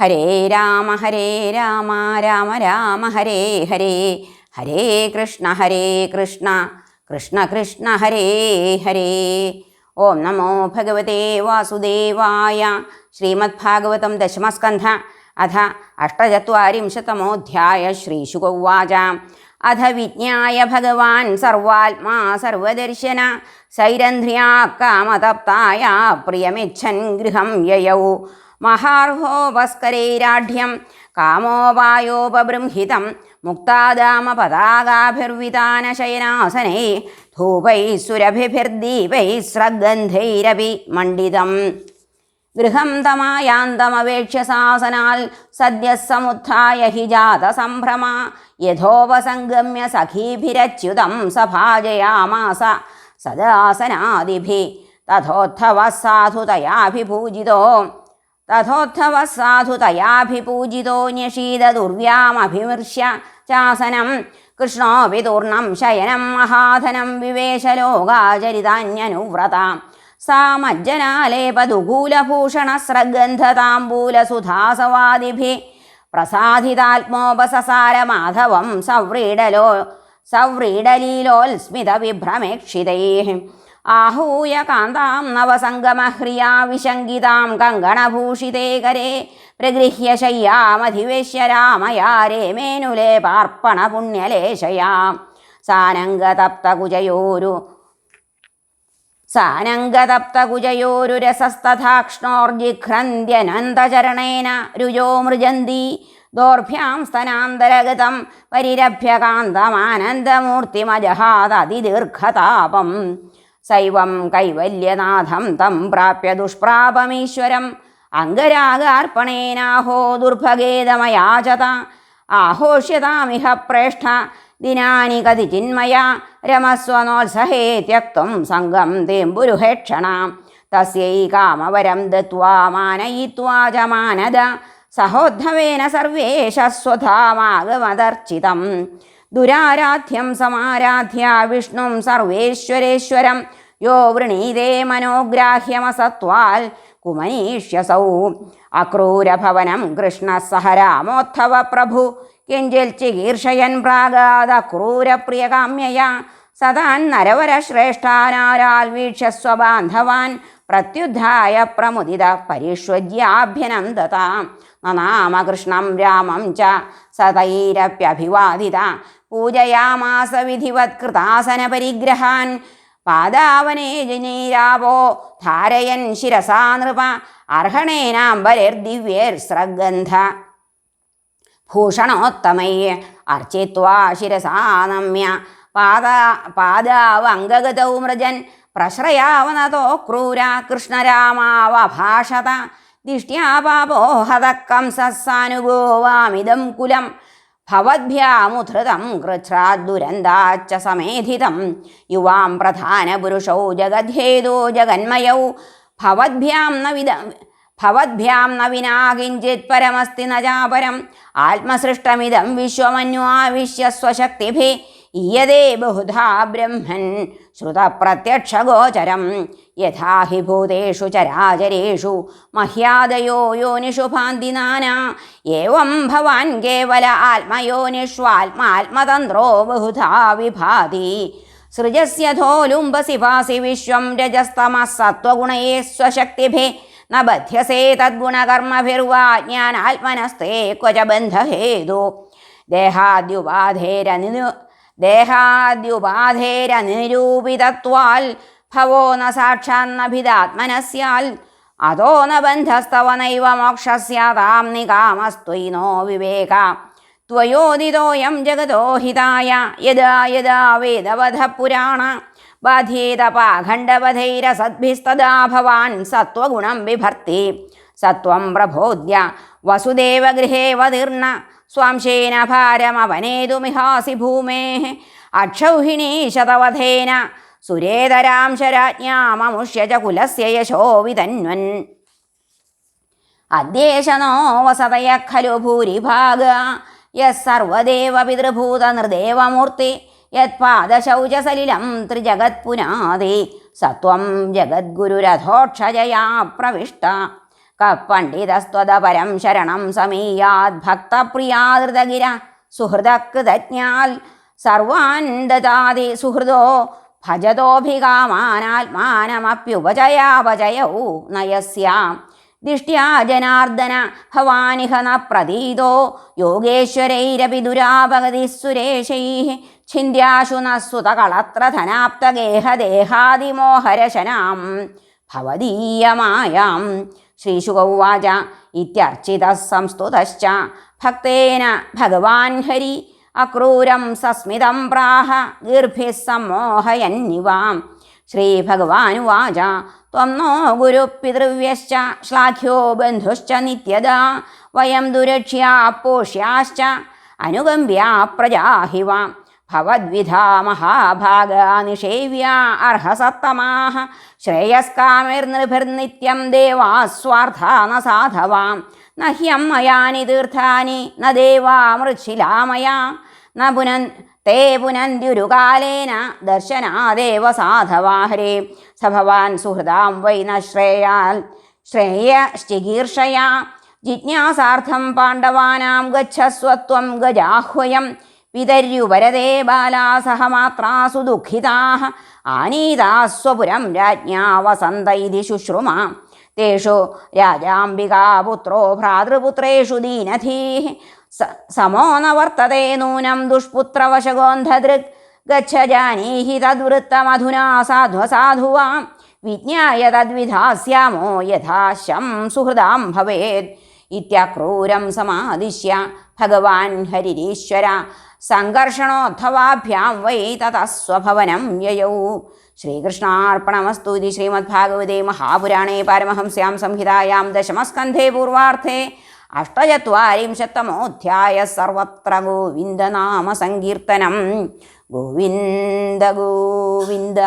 ഹരേ രാമ ഹരേ രാമ രാമ രാമ ഹരേ ഹരേ ഹരേ കൃഷ്ണ ഹരേ കൃഷ്ണ കൃഷ്ണ കൃഷ്ണ ഹരേ ഹരേ ഓം നമോ ഭഗവതേ വാസുദേവായ ശ്രീമദ്ഭാഗവതം ദശമസ്കന്ധ അഥ അഷ്ടചത്വരിംശതമോധ്യായ ശ്രീശുകൗവാച അഥ വിജ്ഞായ ഭഗവാൻ സർവാത്മാ സർവദർശന സൈരന്ധ്ര്യാ കാമതപ്തായ പ്രിയമിച്ഛൻ ഗൃഹം യയൗ മഹാർഹോപസ്കരൈരാഢ്യം കാമോപായോപബൃംഹിതം മുക്താദാമപതാകാഭിർവിതാനശയനാസനൈ ധൂപൈ സുരഭിഭിർദീപൈ സ്രഗന്ധൈരപി മണ്ഡിതം. ഗൃഹം തമായാന്തമവേക്ഷ്യസാസനാൽ. സദ്യസമുത്ഥായ സദ്യ സമുത്ഥായ ഹി ജാതസംഭ്രമ. യഥോപസംഗമ്യ സഖീഭിരച്യുതം സഭാജയാമാസ. സദാസനാദിഭി. തഥോത്ഥവ സാധു തയാഭിപൂജിതോ തഥോത്ഥവ സാധു തയാഭിപൂജിതോ ന്യഷീത ദുർവ്യാമഭിമൃശ്യ ചാസനം കൃഷ്ണോപി വിതൂർണം ശയനം മഹാധനം വിവേശലോകാചരിതാന്യനുവ്രതാം. സാ മജ്ജനാലേപദുകൂലഭൂഷണസ്രഗന്ധതാംബൂലസുധാസവാദിഭി പ്രസാദിതാത്മോപസസാരമാധവം സവ്രീഡലോ സവ്രീഡലീലോൽസ്മിതവിഭ്രമേക്ഷിതൈ आहूय कान्तां नवसङ्गमह्रिया विशङ्गितां कङ्गणभूषिते करे प्रगृह्य शय्यामधिवेश्य रामया रेमेनुलेपार्पणपुण्यलेशया सानङ्गतप्तकुजयोरु सानङ्गतप्तकुजयोरुरसस्तथाक्ष्णोर्जिघ्रन्द्यनन्तचरणेन रुजो मृजन्ती दोर्भ्यां स्तनान्तरगतं परिरभ्य कान्तमानन्दमूर्तिमजहादतिदीर्घतापम् സൈവം കൈവല്യനാഥം തം പ്രാപ്യ ദുഷ്പ്രാപമീശ്വരം. അംഗരാഗാർപ്പണേനാഹോ ദുർഭഗേതമയാചത ആഘോഷ്യതാമിഹ പ്രേഷ്ഠ. ദിനാനി കതിചിന്മയ രമസ്വനോത്സഹേ ത്യക്തും സംഘം തേമ്പുരുഹേക്ഷണ. തസ്യൈ കാമവരം ദത്വാ മാനയിത്വാ ച മാനദ സഹോദ്ധവേന സ്വധാമാഗമദർച്ചിതം. ദുരാരാധ്യം സമാരാധ്യ വിഷ്ണും സർവേശ്വരേശ്വരം. യോ വൃണീതേ മനോഗ്രാഹ്യമസത്വാൽ കുമനീഷ്യസൗ. അക്രൂരഭവനം കൃഷ്ണ സഹ രാമോത്ഥവ പ്രഭു. കിഞ്ചിൽ ചികീർഷയൻ പ്രാഗാദക്രൂരപ്രിയകാമ്യയ സദാൻ നരവരശ്രേഷ്ഠാനാരാൽ വീക്ഷ്യ സ്വബാന്ധവാൻ പ്രത്യുദ്ധായ പ്രമുദിത പരിഷ്വജ്യാഭ്യനന്ദത നനാമകൃഷ്ണം രാമം ച സതൈരപ്യഭിവാദിത. പൂജയാമാസ വിധിവത്കൃതാസന പരിഗ്രഹാൻ പാദാവനേ ജനീരാവോ? ധാരയൻ ശിരസാ നൃപ. അർഹണേനാംബരേർദിവ്യേർസ്രഗന്ധ ഭൂഷണോത്തമൈ അർച്ചിത്വാ ശിരസാ നമ്യ. പാദ പാദാവംഗഗതൗ മൃജൻ. പ്രശ്രയാവനതോ ക്രൂര കൃഷ്ണരാമാവഭാഷത. ദിഷ്ട്യാ പാപോ ഹതക്കംസാനുഗോവാമിതം കുലം. ഭവദ്ഭ്യാമുധൃതം കൃച്ഛ്രാദുരന്താച്ച സമേധിതം യുവാം പ്രധാനപുരുഷൗ ജഗദ്ധേതോ ജഗന്മയൗ ഭവദ്ഭ്യാം ന വിദ ഭവദ്ഭ്യാം ന വിനാ കിഞ്ചിത് പരമസ്തി ന ചാപരം ആത്മസൃഷ്ടമിതം വിശ്വമന്വാവിശ്യ സ്വശക്തിഭി ഈയതേ ബഹുധാ ബ്രഹ്മൻ ശ്രുതപ്രത്യക്ഷഗോചരം യഥാ ഹി ഭൂതേഷു ചരാചരേഷു മഹ്യാദയോ യോനിഷു ഭാന്തി നാനാ ഏവം ഭവാൻ കേവല ആത്മയോനിഷ്വാത്മാത്മതന്ത്രോ ബഹുധാ വിഭാതി സൃജസ്യഥോലുംബസി ഭാസി വിശ്വം രജസ്തമസത്വഗുണയേ സ്വശക്തിഭേ ന ബധ്യസേ തദ്ഗുണകർമ്മഭിർവാ ജ്ഞാനാത്മനസ്തേ ക്വച ബന്ധഹേതു ദേഹാദ്യുപാധേരനിനു ദേഹാദ്യുപാധേരനിരൂപിതത്വാൽ ഭവോ ന സാക്ഷാന്നഭിതാത്മനസ്യാൽ അതോ ന ബന്ധസ്തവ നൈവ മോക്ഷസ്യാതാം നികാമസ്ത്വയിനോ വിവേക. ത്വയോദിതോയം ജഗതോ ഹിതായ യദാ യദാ വേദവധപുരാണ. പുരാണ ബാധ്യേതപാഖണ്ഡവധൈരസദ്ഭിസ്തദാ ഭവാൻ സത്വഗുണം വിഭർത്തി. സത്വം പ്രബോധ്യ വസുദേവഗൃഹേ വതീർണ സ്വാംശേന ഭാരമവനേതുമിഹാസി ഭൂമേ അക്ഷൗഹിണീ ശതവധേന. സുരേതരാം ശരാജ്ഞാമമുഷ്യ ച കുലസ്യ യശോ വിതന്വൻ വസതയ ഖലു ഭൂരിഭാഗ. യർവദേവ പിതൃഭൂത നിർദേവമൂർത്തി. യത്പാദശൗചസലിലം ത്രിജഗത്പുനാദി സത്വം ജഗദ്ഗുരുരഥോക്ഷജയാ പ്രവിഷ്ട. കപ്പണ്ഡിതസ്ത്വത പരം ശരണം സമീയാത് ഭക്തപ്രിയാതൃതഗിര സുഹൃതകൃതജ്ഞാൽ സർവാൻ ദദാതി സുഹൃദോ ഭജതോഭികാമാനാത്മാനമപ്യുപജയാപജയൗ നയസ്യാം. ദിഷ്ട്യാ ജനാർദ്ദന ഭവാനിഹ ന പ്രതീതോ. യോഗേശ്വരൈരപി ദുരാപഗതി സുരേശൈ. ഛിന്ദ്യാശു ന സുതകളത്രധനാപ്തഗേഹദേഹാദിമോഹരശനാം ഭവദീയമായാം. ശ്രീശുക ഉവാച ഇത്യർച്ചിത സംസ്തുതശ്ച ഭക്തേന ഭഗവാൻ ഹരി അക്രൂരം സസ്മിതം പ്രാഹ ഗീർഭി സമ്മോഹയന്നിവാം ശ്രീഭഗവാനുവാച ത്വം നോ ഗുരുപിതൃവ്യശ്ച ശ്ലാഘ്യോ ബന്ധുശ്ച നിത്യദാ വയം ദുരക്ഷ്യാ പോഷ്യാശ്ച അനുഗമ്പ്യാ പ്രജാഹിവാം. ഭവദ്വിധാ മഹാഭാഗാ നിഷേവ്യാ അർഹസത്തമാः ശ്രേയസ്കാമിർനൃഭിർനിത്യം ദേവാസ്വാർത്ഥാ ന സാധവാം ന ഹ്യം മയാനി തീർത്ഥാനി ന ദേവാ ന പുനൻ തേ പുനന്ത്യുരുകാലേന ദർശനാദേവ സാധവാഹരേ സ ഭവാൻ സുഹൃദാം വൈ ന ശ്രേയാൽ ശ്രേയശ്ചികീർഷയാ ജിജ്ഞാസാർത്ഥം പാണ്ഡവാനാം ഗച്ഛസ്വത്വം ഗജാഹ്വയം. പിതര്യുപരതേ ബാലാ സഹ മാത്രാസു ദുഃഖിതാः ആനീതാസ്വപുരം രാജ്ഞാ വസന്ത ഇതി ശുശ്രുമാ തേഷു രാജാംബികാപുത്രോ ഭ്രാതൃപുത്രേഷു ദീനധീः സ- സമോ ന വർത്തത്തെ നൂനം ദുഷ്പുത്രവശഗോന്ധദൃഗ് ഗച്ഛ ജാനീഹി തദ്വൃത്തമധുനാ സാധ്വസാധുവാം വിജ്ഞായ തദ്വിധാസ്യാമോ യഥാ ശം സുഹൃദാം ഭവേത് ഇത്യക്രൂരം സമാദിശ്യ ഭഗവാൻ ഹരിരീശ്വര സംഘർഷണോദ്ധവാഭ്യാം വൈ തതസ്വഭവനം യയൗ. ശ്രീകൃഷ്ണാർപ്പണമസ്തു ഇതി ശ്രീമദ്ഭാഗവതേ മഹാപുരാണേ പാരമഹംസ്യാം സംഹിതായാം ദശമസ്കന്ധേ പൂർവാർത്ഥേ. അഷ്ടചത്വാരിംശത്തമോധ്യായ സർവത്ര ഗോവിന്ദനാമ സങ്കീർത്തനം. ഗോവിന്ദ ഗോവിന്ദ.